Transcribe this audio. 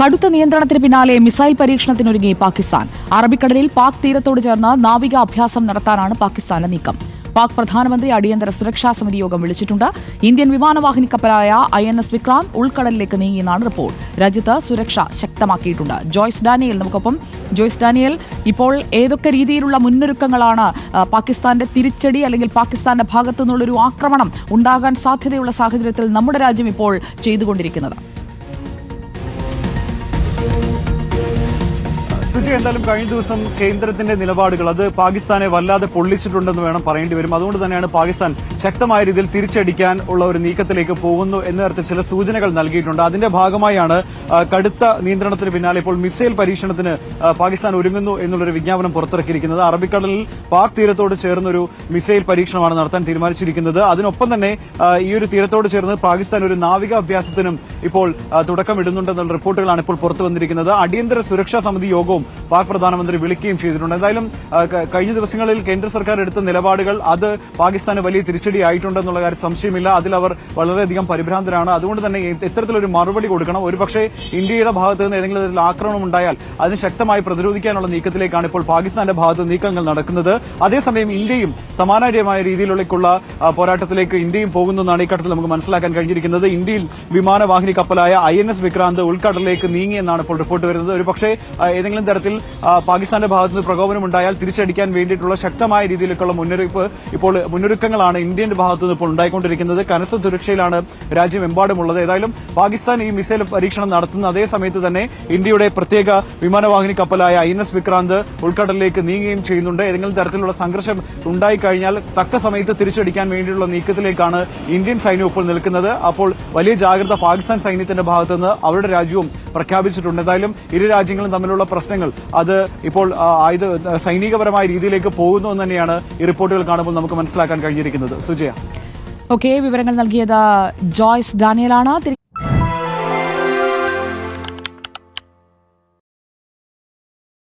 കടുത്ത നിയന്ത്രണത്തിന് പിന്നാലെ മിസൈൽ പരീക്ഷണത്തിനൊരുങ്ങി പാകിസ്ഥാൻ. അറബിക്കടലിൽ പാക് തീരത്തോട് ചേർന്ന് നാവിക അഭ്യാസം നടത്താനാണ് പാകിസ്ഥാന്റെ നീക്കം. പാക് പ്രധാനമന്ത്രി അടിയന്തര സുരക്ഷാ സമിതി യോഗം വിളിച്ചിട്ടുണ്ട്. ഇന്ത്യൻ വിമാനവാഹിനി കപ്പലായ ഐ എൻ എസ് വിക്രാന്ത് ഉൾക്കടലിലേക്ക് നീങ്ങിയെന്നാണ് റിപ്പോർട്ട്. രാജ്യത്ത് സുരക്ഷ ശക്തമാക്കിയിട്ടുണ്ട്. ജോയ്സ് ഡാനിയൽ നമുക്കൊപ്പം. ജോയ്സ് ഡാനിയൽ ഇപ്പോൾ ഏതൊക്കെ രീതിയിലുള്ള മുന്നൊരുക്കങ്ങളാണ് പാകിസ്ഥാന്റെ തിരിച്ചടി അല്ലെങ്കിൽ പാകിസ്ഥാന്റെ ഭാഗത്തു നിന്നുള്ളൊരു ആക്രമണം ഉണ്ടാകാൻ സാധ്യതയുള്ള സാഹചര്യത്തിൽ നമ്മുടെ രാജ്യം ഇപ്പോൾ ചെയ്തുകൊണ്ടിരിക്കുന്നത്? സുജി എന്തായാലും കഴിഞ്ഞ ദിവസം കേന്ദ്രത്തിന്റെ നിലപാടുകൾ അത് പാകിസ്ഥാനെ വല്ലാതെ പൊള്ളിച്ചിട്ടുണ്ടെന്ന് വേണം പറയേണ്ടി വരും. അതുകൊണ്ട് തന്നെയാണ് പാകിസ്ഥാൻ ശക്തമായ രീതിയിൽ തിരിച്ചടിക്കാൻ ഉള്ള ഒരു നീക്കത്തിലേക്ക് പോകുന്നു എന്ന തരത്തിൽ ചില സൂചനകൾ നൽകിയിട്ടുണ്ട്. അതിന്റെ ഭാഗമായാണ് കടുത്ത നിയന്ത്രണത്തിന് പിന്നാലെ ഇപ്പോൾ മിസൈൽ പരീക്ഷണത്തിന് പാകിസ്ഥാൻ ഒരുങ്ങുന്നു എന്നുള്ളൊരു വിജ്ഞാപനം പുറത്തിറക്കിയിരിക്കുന്നത്. അറബിക്കടലിൽ പാക് തീരത്തോട് ചേർന്നൊരു മിസൈൽ പരീക്ഷണമാണ് നടത്താൻ തീരുമാനിച്ചിരിക്കുന്നത്. അതിനൊപ്പം തന്നെ ഈ ഒരു തീരത്തോട് ചേർന്ന് പാകിസ്ഥാൻ ഒരു നാവിക അഭ്യാസത്തിനും ഇപ്പോൾ തുടക്കമിടുന്നുണ്ടെന്നുള്ള റിപ്പോർട്ടുകളാണ് ഇപ്പോൾ പുറത്തു വന്നിരിക്കുന്നത്. അടിയന്തര സുരക്ഷാ സമിതി യോഗവും പാക് പ്രധാനമന്ത്രി വിളിക്കുകയും ചെയ്തിട്ടുണ്ട്. എന്തായാലും കഴിഞ്ഞ ദിവസങ്ങളിൽ കേന്ദ്ര സർക്കാർ എടുത്ത നിലപാടുകൾ അത് പാകിസ്ഥാന് വലിയ തിരിച്ചടി ആയിട്ടുണ്ടെന്നുള്ള കാര്യം സംശയമില്ല. അതിൽ അവർ വളരെയധികം പരിഭ്രാന്തരാണ്. അതുകൊണ്ട് തന്നെ ഇത്തരത്തിലൊരു മറുപടി കൊടുക്കണം. ഒരുപക്ഷെ ഇന്ത്യയുടെ ഭാഗത്ത് നിന്ന് ഏതെങ്കിലും തരത്തിൽ ആക്രമണം ഉണ്ടായാൽ അതിന് ശക്തമായി പ്രതിരോധിക്കാനുള്ള നീക്കത്തിലേക്കാണ് ഇപ്പോൾ പാകിസ്ഥാന്റെ ഭാഗത്ത് നീക്കങ്ങൾ നടക്കുന്നത്. അതേസമയം ഇന്ത്യയും സമാനമായ രീതിയിലുള്ള പോരാട്ടത്തിലേക്ക് ഇന്ത്യയും പോകുന്നതെന്നാണ് ഈ ഘട്ടത്തിൽ നമുക്ക് മനസ്സിലാക്കാൻ കഴിഞ്ഞിരിക്കുന്നത്. ഇന്ത്യയിൽ വിമാനവാഹിനി കപ്പലായ ഐ എൻ എസ് വിക്രാന്ത് ഉൾക്കടലിലേക്ക് നീങ്ങിയെന്നാണ് ഇപ്പോൾ റിപ്പോർട്ട് വരുന്നത്. ഒരുപക്ഷേ ഏതെങ്കിലും തരത്തിൽ പാകിസ്ഥാന്റെ ഭാഗത്ത് നിന്ന് പ്രകോപനം ഉണ്ടായാൽ തിരിച്ചടിക്കാൻ വേണ്ടിയിട്ടുള്ള ശക്തമായ രീതിയിലേക്കുള്ള മുന്നറിയിപ്പ് ഇപ്പോൾ മുന്നൊരുക്കങ്ങളാണ് ഇന്ത്യന്റെ ഭാഗത്തു നിന്ന് ഇപ്പോൾ ഉണ്ടായിക്കൊണ്ടിരിക്കുന്നത്. കനത്ത സുരക്ഷയിലാണ് രാജ്യമെമ്പാടുമുള്ളത്. ഏതായാലും പാകിസ്ഥാൻ ഈ മിസൈൽ പരീക്ഷണം നടത്തുന്ന അതേ സമയത്ത് തന്നെ ഇന്ത്യയുടെ പ്രത്യേക വിമാനവാഹിനി കപ്പലായ ഐ എൻ എസ് വിക്രാന്ത് ഉൾക്കടലിലേക്ക് നീങ്ങുകയും ചെയ്യുന്നുണ്ട്. ഏതെങ്കിലും തരത്തിലുള്ള സംഘർഷം ഉണ്ടായിക്കഴിഞ്ഞാൽ തക്ക സമയത്ത് തിരിച്ചടിക്കാൻ വേണ്ടിയുള്ള നീക്കത്തിലേക്കാണ് ഇന്ത്യൻ സൈന്യം ഇപ്പോൾ നിൽക്കുന്നത്. അപ്പോൾ വലിയ ജാഗ്രത പാകിസ്ഥാൻ സൈന്യത്തിന്റെ ഭാഗത്തുനിന്ന് അവരുടെ രാജ്യവും പ്രഖ്യാപിച്ചിട്ടുണ്ട്. എന്തായാലും ഇരു രാജ്യങ്ങളും തമ്മിലുള്ള പ്രശ്നങ്ങൾ അത് ഇപ്പോൾ ആയുധ സൈനികപരമായ രീതിയിലേക്ക് പോകുന്നു എന്ന് തന്നെയാണ് ഈ റിപ്പോർട്ടുകൾ കാണുമ്പോൾ നമുക്ക് മനസ്സിലാക്കാൻ കഴിഞ്ഞിരിക്കുന്നത്. സുജയ. ഓക്കെ വിവരങ്ങൾ നൽകിയത് ജോയ്സ് ഡാനിയലാണ്.